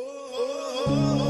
oh. oh, oh, oh.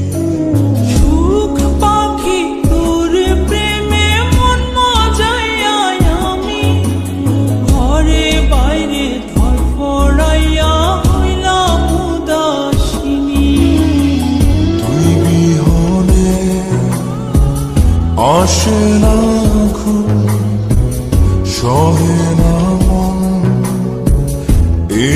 আসে না ঘুম সহে না মন এ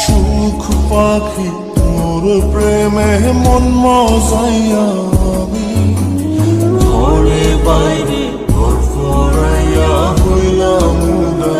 সুখ পাখি তোর প্রেমে মন মজাইয়া আমি। ঘরে বাইরে ঘর ফরাইয়া হইলাম উদাসী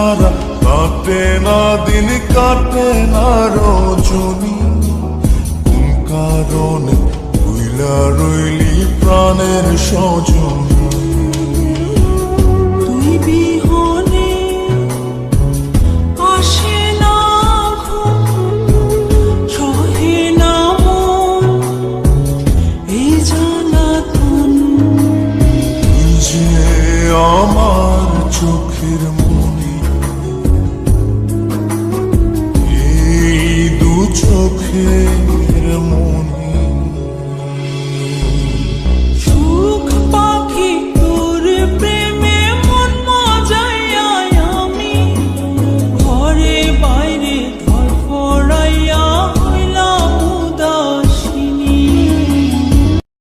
ছাড়া কাটে না দিন কাটে না রজনী। কোন কারণে রইলি প্রাণের সজনী? çok yerim onu.